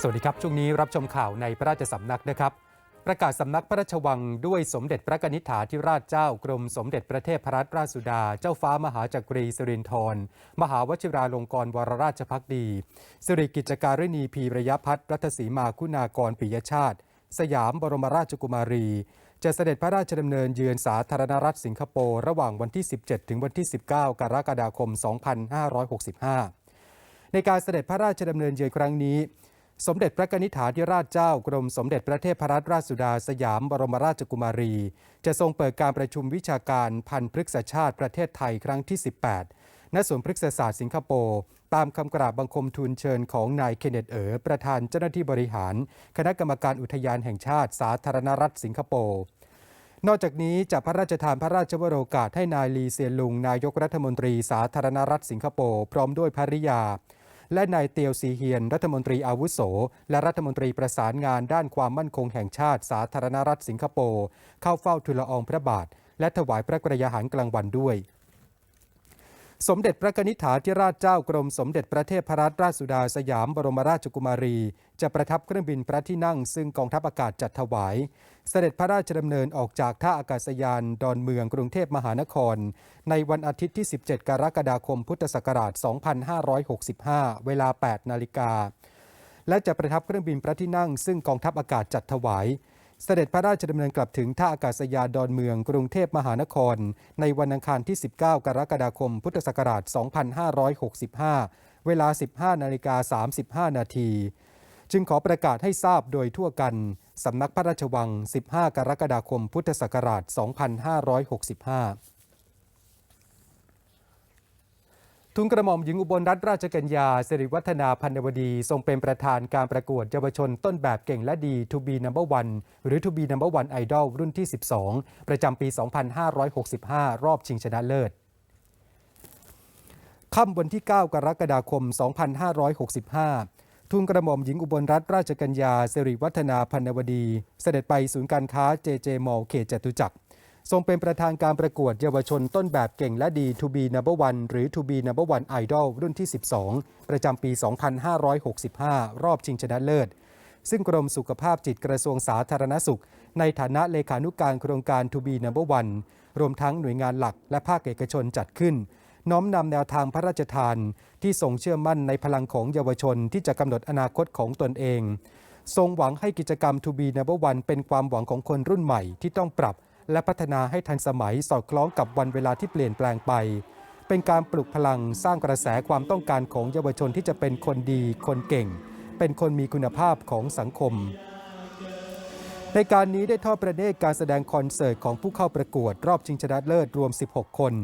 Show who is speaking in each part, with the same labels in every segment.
Speaker 1: สวัสดีครับ ช่วงนี้รับชมข่าวในพระราชสำนักนะครับ ประกาศสำนักพระราชวังด้วยสมเด็จพระกนิษฐาธิราชเจ้ากรมสมเด็จพระเทพรัตนราชสุดา เจ้าฟ้ามหาจักรีสิรินธรมหาวชิราลงกรณวรราชพักดี สิริกิจการินีพีระยะพัฒน์รัตสีมาคุณากรปิยชาติ สยามบรมราชกุมารี จะเสด็จพระราชดำเนินเยือนสาธารณรัฐสิงคโปร์ระหว่างวันที่ 17 ถึงวันที่ 19 กรกฎาคม 2565 ในการเสด็จพระราชดำเนินเยือนครั้งนี้ สมเด็จพระกนิษฐาธิราชเจ้ากรมสมเด็จพระเทพรัตนราชสุดาสยามบรมราชกุมารี จะทรงเปิดการประชุมวิชาการพันพฤกษชาติประเทศไทยครั้งที่ 18 ณ สวนพฤกษศาสตร์สิงคโปร์ตามคำกราบบังคมทูลเชิญของนายเคนเนตเอ๋อประธานเจ้าหน้าที่บริหาร คณะกรรมการอุทยานแห่งชาติ สาธารณรัฐสิงคโปร์นอกจากนี้จะพระราชทานพระราชวโรกาสให้นายลีเซียนลุง นายกรัฐมนตรีสาธารณรัฐสิงคโปร์พร้อมด้วยภริยา และนายเตียวซีเฮียน รัฐมนตรีอาวุโส และรัฐมนตรีประสานงานด้านความมั่นคงแห่งชาติสาธารณรัฐสิงคโปร์เข้าเฝ้าทูลอองพระบาท และถวายพระกรยาหารกลางวันด้วย สมเด็จพระนิษฐาธิราชเจ้ากรมสมเด็จพระเทพรัตนราชสุดาสยามบรมราชกุมารี จะประทับเครื่องบินพระที่นั่ง ซึ่งกองทัพอากาศจัดถวาย เสด็จพระราชดำเนินออกจากท่าอากาศยานดอนเมืองกรุงเทพมหานคร ในวันอาทิตย์ที่ 17 กรกฎาคมพุทธศักราช 2565 เวลา 8 นาฬิกาและจะประทับเครื่องบินพระที่นั่ง ซึ่งกองทัพอากาศจัดถวาย เสด็จพระราชดำเนินกลับถึงท่าอากาศยานดอนเมืองกรุงเทพมหานคร ในวันอังคารที่ 19 กรกฎาคม พุทธศักราช 2565 เวลา 15 นาฬิกา 35 นาที จึงขอประกาศให้ทราบโดยทั่วกัน สำนักพระราชวัง 15 กรกฎาคม พุทธศักราช 2565 ทุนกระหม่อมหญิงอุบลรัตนราชกัญญาสิริวัฒนาพันวดีทรงเป็นประธานการประกวดเยาวชนต้นแบบเก่งและดี To be number one หรือ To be number one idol รุ่นที่ 12 ประจำปี 2565 รอบชิงชนะเลิศค่ำวันที่ 9 กรกฎาคม 2565 ทุนกระหม่อมหญิงอุบลรัตนราชกัญญาสิริวัฒนาพันวดี เสด็จไปศูนย์การค้า JJ Mall เขตจตุจักร ทรงเป็นประธานการประกวดเยาวชนต้นแบบเก่งและดี To be number one หรือ To be number one idol รุ่นที่ 12 ประจำปี 2565 รอบชิงชนะเลิศ ซึ่งกรมสุขภาพจิตกระทรวงสาธารณสุข ในฐานะเลขานุการโครงการ To be number one รวมทั้งหน่วยงานหลักและภาคเอกชนจัดขึ้น น้อมนำแนวทางพระราชทาน ที่ทรงเชื่อมั่นในพลังของเยาวชนที่จะกำหนดอนาคตของตนเอง ทรงหวังให้กิจกรรม To be number one เป็นความหวังของคนรุ่นใหม่ที่ต้องปรับ และพัฒนาให้ทันสมัยสอดคล้องกับวันเวลาที่เปลี่ยนแปลงไป เป็นการปลุกพลังสร้างกระแสความต้องการของเยาวชนที่จะเป็นคนดี คนเก่ง เป็นคนมีคุณภาพของสังคม ในการนี้ได้ทอดประเนตรการแสดงคอนเสิร์ตของผู้เข้าประกวดรอบชิงชนะเลิศรวม 16 คน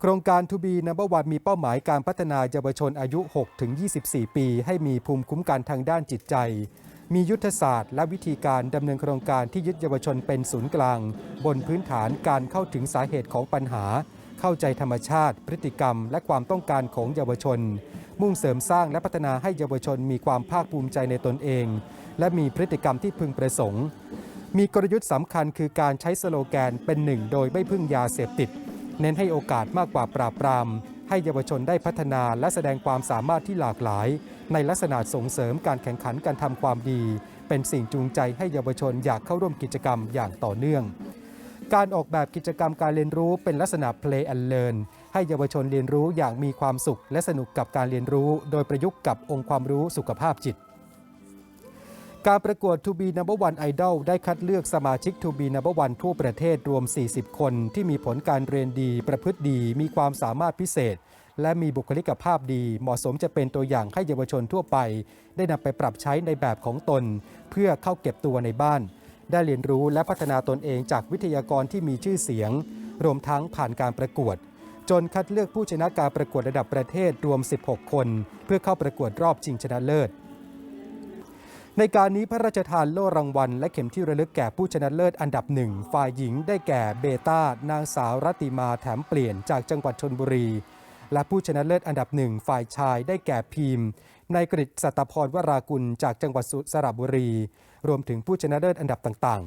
Speaker 1: โครงการ To be number one มีเป้าหมายการพัฒนาเยาวชนอายุ 6-24 ปี ให้มีภูมิคุ้มกันทางด้านจิตใจ มียุทธศาสตร์และวิธีการดำเนินโครงการที่ยึดเยาวชนเป็นศูนย์กลาง บนพื้นฐานการเข้าถึงสาเหตุของปัญหา เข้าใจธรรมชาติ พฤติกรรม และความต้องการของเยาวชน มุ่งเสริมสร้างและพัฒนาให้เยาวชนมีความภาคภูมิใจในตนเอง และมีพฤติกรรมที่พึงประสงค์ มีกลยุทธ์สำคัญคือการใช้สโลแกนเป็นหนึ่งโดยไม่พึ่งยาเสพติด เน้นให้โอกาสมากกว่าปราบปราม ให้เยาวชนได้พัฒนาและแสดงความสามารถที่หลากหลาย ในลักษณะส่งเสริมการแข่งขันการทำความดี เป็นสิ่งจูงใจให้เยาวชนอยากเข้าร่วมกิจกรรมอย่างต่อเนื่อง การออกแบบกิจกรรมการเรียนรู้เป็นลักษณะ play and learn ให้เยาวชนเรียนรู้อย่างมีความสุขและสนุกกับการเรียนรู้ โดยประยุกต์กับองค์ความรู้สุขภาพจิต การประกวด To be number one idol ได้คัดเลือกสมาชิก To be number one ทั่วประเทศรวม 40 คน ที่มีผลการเรียนดี ประพฤติดี มีความสามารถพิเศษ และมีบุคลิกภาพดี เหมาะสมจะเป็นตัวอย่างให้เยาวชนทั่วไป ได้นำไปปรับใช้ในแบบของตน เพื่อเข้าเก็บตัวในบ้าน ได้เรียนรู้และพัฒนาตนเองจากวิทยากรที่มีชื่อเสียง รวมทั้งผ่านการประกวด จนคัดเลือกผู้ชนะการประกวดระดับประเทศรวม 16 คน เพื่อเข้าประกวดรอบชิงชนะเลิศ ในการนี้พระราชทานโล่รางวัล และเข็มที่ระลึกแก่ผู้ชนะเลิศอันดับหนึ่งฝ่ายหญิงได้แก่เบต้านางสาวรัติมาแถมเปลี่ยนจากจังหวัดชนบุรี และผู้ชนะเลิศอันดับหนึ่งฝ่ายชายได้แก่พีมในกฤษสัตพรวรากุลจากจังหวัดสระบุรี รวมถึงผู้ชนะเลิศอันดับต่าง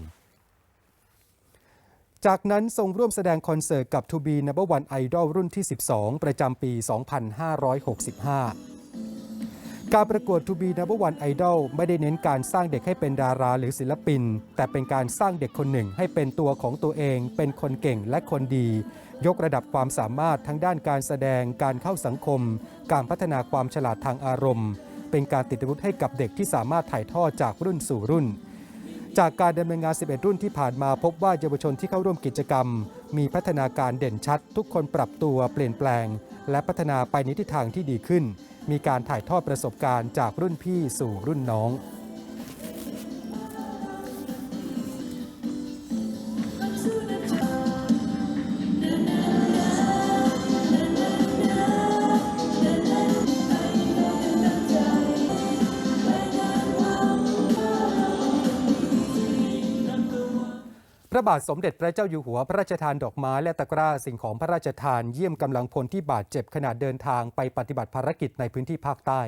Speaker 1: ๆจากนั้นทรงร่วมแสดงคอนเสิร์ตกับ To be Number One Idol รุ่นที่ 12 ประจำปี 2565 การประกวด To be number one idol ไม่ได้เน้นการสร้างเด็กให้เป็นดาราหรือศิลปิน แต่เป็นการสร้างเด็กคนหนึ่งให้เป็นตัวของตัวเอง เป็นคนเก่งและคนดี ยกระดับความสามารถทั้งด้านการแสดง การเข้าสังคม การพัฒนาความฉลาดทางอารมณ์ เป็นการติดอาวุธให้กับเด็กที่สามารถถ่ายทอดจากรุ่นสู่รุ่น จากการดำเนินงาน 11 รุ่นที่ผ่านมาพบว่าเยาวชนที่เข้าร่วมกิจกรรม มีพัฒนาการเด่นชัด ทุกคนปรับตัวเปลี่ยนแปลง และพัฒนาไปในทิศทางที่ดีขึ้น มีการถ่ายทอดประสบการณ์จากรุ่นพี่สู่รุ่นน้อง พระบาทสมเด็จพระเจ้าอยู่หัวพระราชทานดอกไม้และตะกร้าสิ่งของพระราชทานเยี่ยมกำลังพลที่บาดเจ็บขณะเดินทางไปปฏิบัติภารกิจในพื้นที่ภาคใต้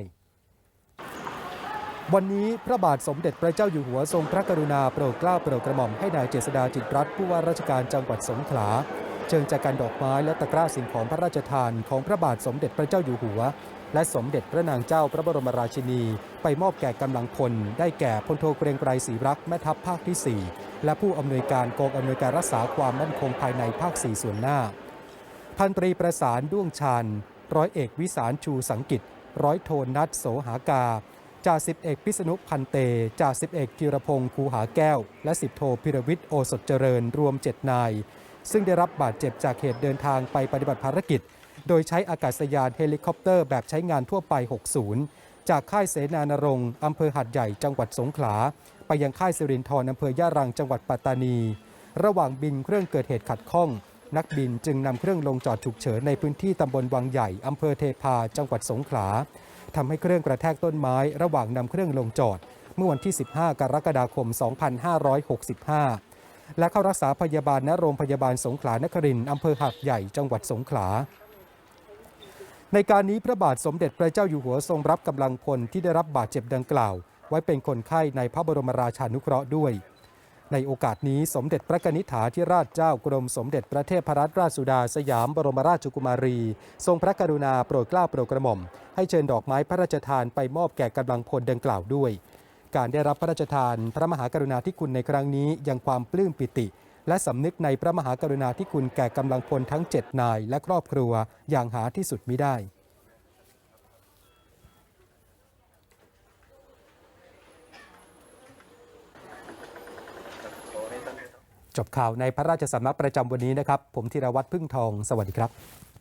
Speaker 1: วันนี้พระบาทสมเด็จพระเจ้าอยู่หัวทรงพระกรุณาโปรดเกล้าโปรดกระหม่อมให้นายเจษดาจิตรัตน์ผู้ว่าราชการจังหวัดสงขลาเชิญจากการดอกไม้และตะกร้าสิ่งของพระราชทานของพระบาทสมเด็จพระเจ้าอยู่หัว และสมเด็จพระนางเจ้าพระบรมราชินี ไปมอบแก่กำลังพล ได้แก่พลโทเกรงไกรศรีรักแม่ทัพภาคที่ 4 และผู้อำนวยการกองอำนวยการรักษาความมั่นคงภายในภาค 4 ส่วนหน้า พันตรีประสานด้วงชาญร้อยเอกวิสารชูสังกิจร้อยโทนัทโสหากาจ่าสิบเอกพิษณุพันเตจ่าสิบเอกกิรพงศ์คูหาแก้ว และสิบโทพิรวิทย์โอสถเจริญรวม 7 นาย ซึ่งได้รับบาดเจ็บจากเหตุเดินทางไปปฏิบัติภารกิจ โดยใช้อากาศยานเฮลิคอปเตอร์แบบใช้งานทั่วไป 60 จากค่ายเสนานรงค์อำเภอหัดใหญ่จังหวัดสงขลา ไปยังค่ายสิรินทรอำเภอย่ารังจังหวัดปัตตานี ระหว่างบินเครื่องเกิดเหตุขัดข้อง นักบินจึงนำเครื่องลงจอดฉุกเฉินในพื้นที่ตำบลวังใหญ่อำเภอเทพาจังหวัดสงขลาทำให้เครื่องกระแทกต้นไม้ ระหว่างนำเครื่องลงจอด เมื่อวันที่ 15 กรกฎาคม 2565และเข้ารักษาพยาบาลณโรงพยาบาลสงขลานครินทร์อำเภอหัดใหญ่จังหวัดสงขลา ในการนี้พระบาทสมเด็จพระเจ้าอยู่หัวทรงรับกำลังพลที่ได้รับบาดเจ็บดังกล่าว ไว้เป็นคนไข้ในพระบรมราชานุเคราะห์ด้วย ในโอกาสนี้สมเด็จพระกนิษฐาธิราชเจ้ากรมสมเด็จพระเทพรัตนราชสุดาสยามบรมราชกุมารี ทรงพระกรุณาโปรดเกล้าโปรดกระหม่อม ให้เชิญดอกไม้พระราชทานไปมอบแก่กำลังพลดังกล่าวด้วย การได้รับพระราชทาน พระมหากรุณาธิคุณในครั้งนี้ยังความปลื้มปิติ และสำนึกในพระมหากรุณาธิคุณแก่กำลังพลทั้ง 7 นาย และครอบครัวอย่างหาที่สุดมิได้จบข่าวในพระราชสำนักประจำวันนี้นะครับ ผมธีรวัตรพึ่งทอง สวัสดีครับ